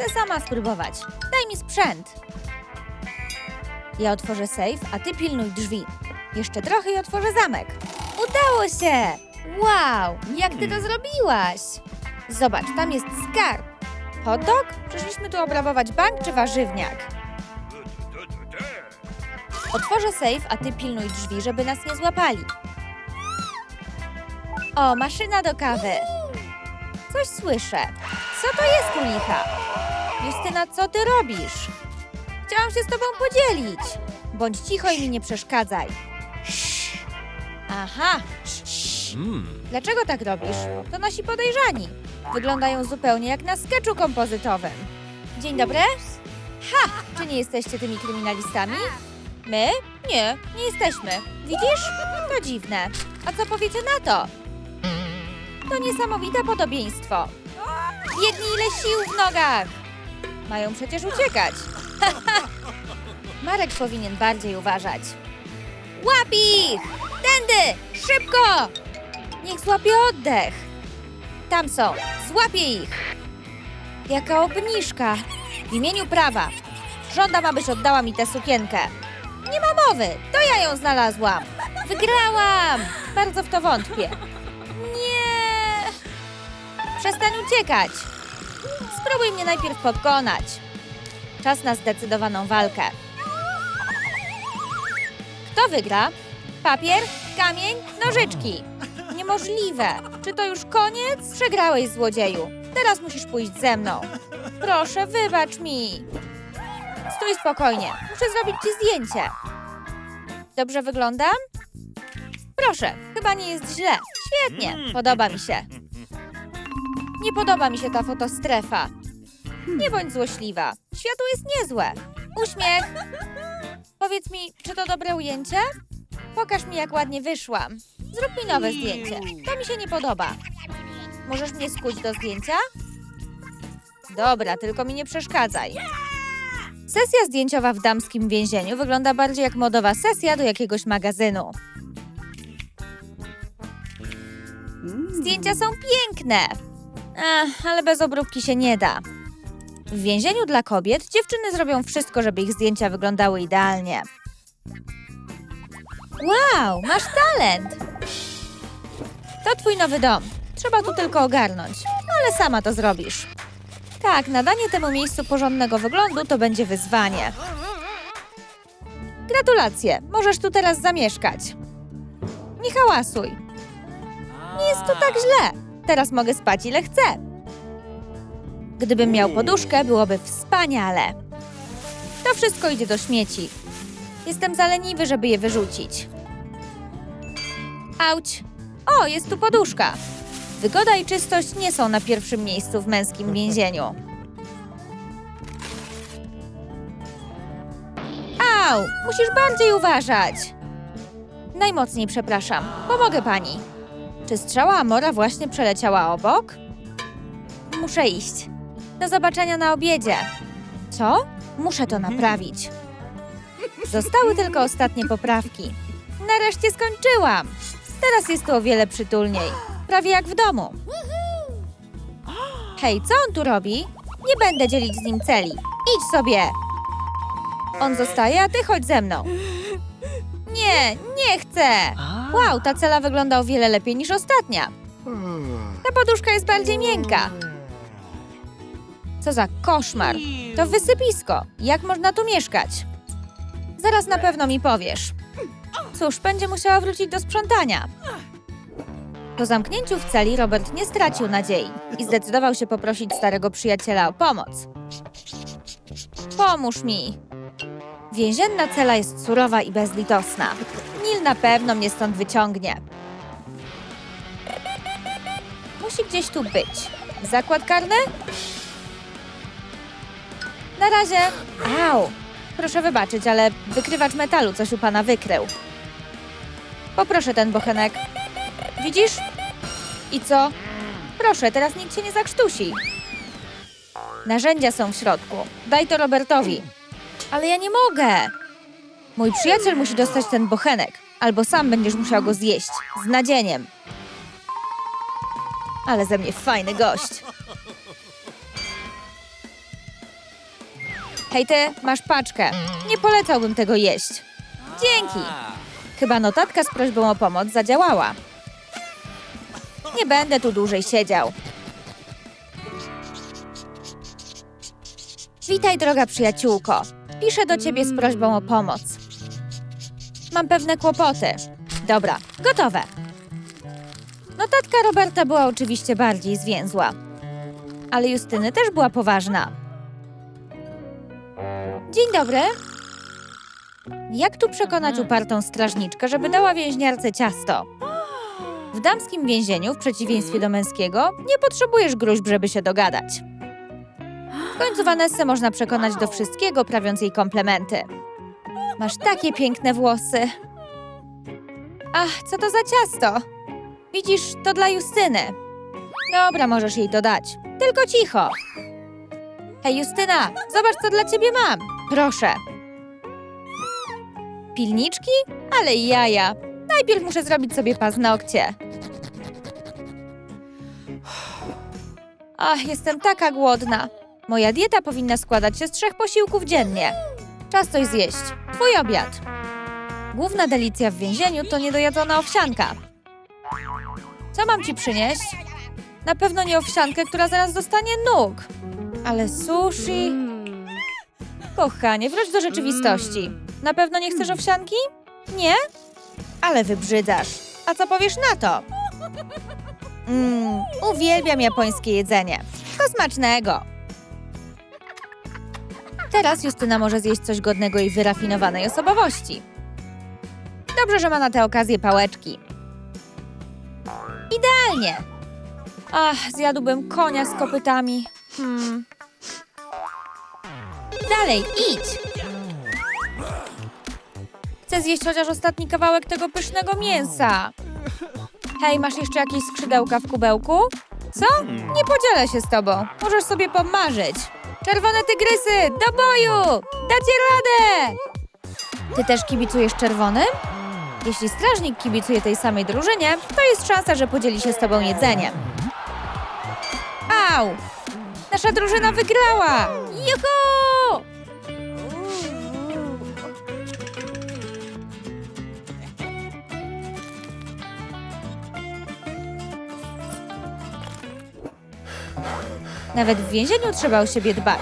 Chcę sama spróbować. Daj mi sprzęt. Ja otworzę safe, a ty pilnuj drzwi. Jeszcze trochę i otworzę zamek. Udało się! Wow, jak ty to zrobiłaś? Zobacz, tam jest skarb. Hot dog? Przyszliśmy tu obrabować bank czy warzywniak? Otworzę safe, a ty pilnuj drzwi, żeby nas nie złapali. O, maszyna do kawy. Coś słyszę. Co to jest u licha? Justyna, co ty robisz? Chciałam się z tobą podzielić. Bądź cicho i mi nie przeszkadzaj. Aha, dlaczego tak robisz? To nasi podejrzani. Wyglądają zupełnie jak na sketchu kompozytowym. Dzień dobry. Ha! Czy nie jesteście tymi kryminalistami? My? Nie, nie jesteśmy. Widzisz? To dziwne. A co powiecie na to? To niesamowite podobieństwo. Jedni ile sił w nogach. Mają przecież uciekać. Marek powinien bardziej uważać. Łap ich! Tędy! Szybko! Niech złapie oddech. Tam są. Złapie ich. Jaka obniżka. W imieniu prawa. Żądam, abyś oddała mi tę sukienkę. Nie ma mowy. To ja ją znalazłam. Wygrałam. Bardzo w to wątpię. Nie. Przestań uciekać. Spróbuj mnie najpierw pokonać. Czas na zdecydowaną walkę. Kto wygra? Papier, kamień, nożyczki. Niemożliwe. Czy to już koniec? Przegrałeś, złodzieju. Teraz musisz pójść ze mną. Proszę, wybacz mi. Stój spokojnie. Muszę zrobić ci zdjęcie. Dobrze wyglądam? Proszę, chyba nie jest źle. Świetnie, podoba mi się. Nie podoba mi się ta fotostrefa. Nie bądź złośliwa. Światło jest niezłe. Uśmiech. Powiedz mi, czy to dobre ujęcie? Pokaż mi, jak ładnie wyszłam. Zrób mi nowe zdjęcie. To mi się nie podoba. Możesz mnie skuć do zdjęcia? Dobra, tylko mi nie przeszkadzaj. Sesja zdjęciowa w damskim więzieniu wygląda bardziej jak modowa sesja do jakiegoś magazynu. Zdjęcia są piękne. Ach, ale bez obróbki się nie da. W więzieniu dla kobiet dziewczyny zrobią wszystko, żeby ich zdjęcia wyglądały idealnie. Wow, masz talent! To twój nowy dom. Trzeba tu tylko ogarnąć, ale sama to zrobisz. Tak, nadanie temu miejscu porządnego wyglądu to będzie wyzwanie. Gratulacje, możesz tu teraz zamieszkać. Nie hałasuj. Nie jest tu tak źle. Teraz mogę spać ile chcę. Gdybym miał poduszkę, byłoby wspaniale. To wszystko idzie do śmieci. Jestem za leniwy, żeby je wyrzucić. Auć! O, jest tu poduszka. Wygoda i czystość nie są na pierwszym miejscu w męskim więzieniu. Au! Musisz bardziej uważać. Najmocniej przepraszam. Pomogę pani. Czy strzała Amora właśnie przeleciała obok? Muszę iść. Do zobaczenia na obiedzie. Co? Muszę to naprawić. Zostały tylko ostatnie poprawki. Nareszcie skończyłam. Teraz jest tu o wiele przytulniej. Prawie jak w domu. Hej, co on tu robi? Nie będę dzielić z nim celi. Idź sobie. On zostaje, a ty chodź ze mną. Nie, nie chcę. Wow, ta cela wygląda o wiele lepiej niż ostatnia. Ta poduszka jest bardziej miękka. Co za koszmar. To wysypisko. Jak można tu mieszkać? Zaraz na pewno mi powiesz. Cóż, będzie musiała wrócić do sprzątania. Po zamknięciu w celi Robert nie stracił nadziei i zdecydował się poprosić starego przyjaciela o pomoc. Pomóż mi. Więzienna cela jest surowa i bezlitosna. Nil na pewno mnie stąd wyciągnie. Musi gdzieś tu być. Zakład karny? Na razie. Au! Proszę wybaczyć, ale wykrywacz metalu coś u pana wykrył. Poproszę ten bochenek. Widzisz? I co? Proszę, teraz nikt się nie zakrztusi. Narzędzia są w środku. Daj to Robertowi. Ale ja nie mogę. Mój przyjaciel musi dostać ten bochenek, albo sam będziesz musiał go zjeść. Z nadzieniem. Ale ze mnie fajny gość. Hej ty, masz paczkę. Nie polecałbym tego jeść. Dzięki. Chyba notatka z prośbą o pomoc zadziałała. Nie będę tu dłużej siedział. Witaj, droga przyjaciółko. Piszę do ciebie z prośbą o pomoc. Mam pewne kłopoty. Dobra, gotowe. Notatka Roberta była oczywiście bardziej zwięzła. Ale Justyny też była poważna. Dzień dobry. Jak tu przekonać upartą strażniczkę, żeby dała więźniarce ciasto? W damskim więzieniu, w przeciwieństwie do męskiego, nie potrzebujesz gruźb, żeby się dogadać. Końcu Vanessę można przekonać do wszystkiego, prawiąc jej komplementy. Masz takie piękne włosy. Ach, co to za ciasto? Widzisz, to dla Justyny. Dobra, możesz jej to dać. Tylko cicho. Hej, Justyna, zobacz, co dla ciebie mam. Proszę. Pilniczki? Ale jaja. Najpierw muszę zrobić sobie paznokcie. Ach, jestem taka głodna. Moja dieta powinna składać się z trzech posiłków dziennie. Czas coś zjeść. Twój obiad. Główna delicja w więzieniu to niedojadzona owsianka. Co mam ci przynieść? Na pewno nie owsiankę, która zaraz dostanie nóg. Ale sushi... Kochanie, wróć do rzeczywistości. Na pewno nie chcesz owsianki? Nie? Ale wybrzydzasz. A co powiesz na to? Mmm, uwielbiam japońskie jedzenie. To smacznego. Teraz Justyna może zjeść coś godnego jej wyrafinowanej osobowości. Dobrze, że ma na tę okazję pałeczki. Idealnie. Ach, zjadłbym konia z kopytami. Hmm. Dalej, idź. Chcę zjeść chociaż ostatni kawałek tego pysznego mięsa. Hej, masz jeszcze jakieś skrzydełka w kubełku? Co? Nie podzielę się z tobą. Możesz sobie pomarzyć. Czerwone tygrysy, do boju! Dacie radę! Ty też kibicujesz czerwonym? Jeśli strażnik kibicuje tej samej drużynie, to jest szansa, że podzieli się z tobą jedzeniem. Au! Nasza drużyna wygrała! Juhu! Nawet w więzieniu trzeba o siebie dbać.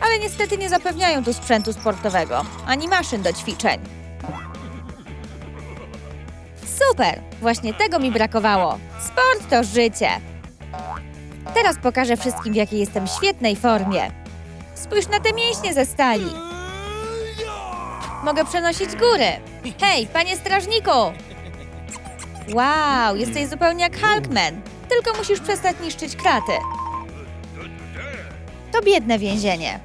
Ale niestety nie zapewniają tu sprzętu sportowego, ani maszyn do ćwiczeń. Super! Właśnie tego mi brakowało. Sport to życie. Teraz pokażę wszystkim, w jakiej jestem świetnej formie. Spójrz na te mięśnie ze stali. Mogę przenosić góry. Hej, panie strażniku! Wow, jesteś zupełnie jak Hulkman. Tylko musisz przestać niszczyć kraty. To biedne więzienie.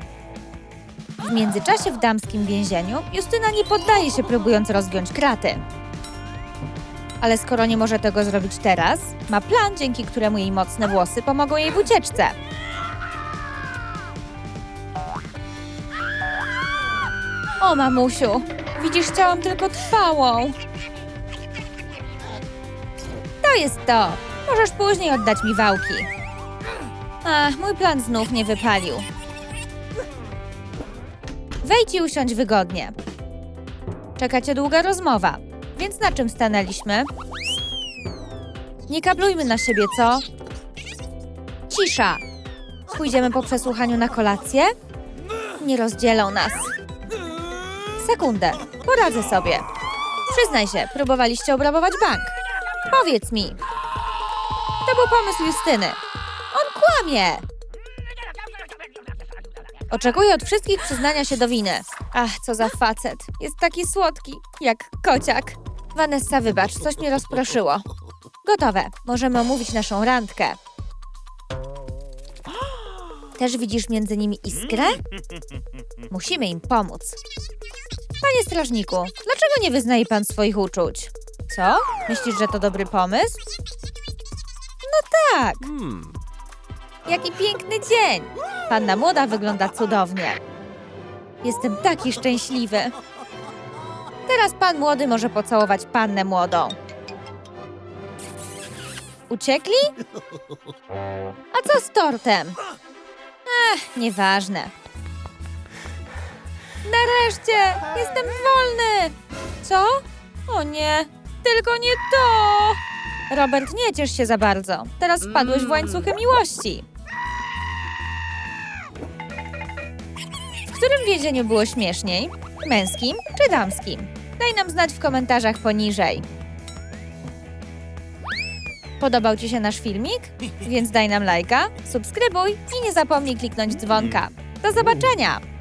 W międzyczasie w damskim więzieniu Justyna nie poddaje się, próbując rozgiąć kraty. Ale skoro nie może tego zrobić teraz, ma plan, dzięki któremu jej mocne włosy pomogą jej w ucieczce. O, mamusiu, widzisz, chciałam tylko trwałą. To jest to. Możesz później oddać mi wałki. Ach, mój plan znów nie wypalił. Wejdź i usiądź wygodnie. Czeka cię długa rozmowa, więc na czym stanęliśmy? Nie kablujmy na siebie, co? Cisza! Pójdziemy po przesłuchaniu na kolację? Nie rozdzielą nas. Sekundę, poradzę sobie. Przyznaj się, próbowaliście obrabować bank. Powiedz mi. Był pomysł Justyny. On kłamie! Oczekuję od wszystkich przyznania się do winy. Ach, co za facet. Jest taki słodki, jak kociak. Vanessa, wybacz, coś mnie rozproszyło. Gotowe. Możemy omówić naszą randkę. Też widzisz między nimi iskrę? Musimy im pomóc. Panie strażniku, dlaczego nie wyznaje pan swoich uczuć? Co? Myślisz, że to dobry pomysł? No tak. Jaki piękny dzień! Panna młoda wygląda cudownie. Jestem taki szczęśliwy. Teraz pan młody może pocałować pannę młodą. Uciekli? A co z tortem? Ech, nieważne. Nareszcie! Jestem wolny! Co? O nie, tylko nie to! Robert, nie ciesz się za bardzo. Teraz wpadłeś w łańcuchy miłości. W którym więzieniu było śmieszniej? Męskim czy damskim? Daj nam znać w komentarzach poniżej. Podobał Ci się nasz filmik? Więc daj nam lajka, subskrybuj i nie zapomnij kliknąć dzwonka. Do zobaczenia!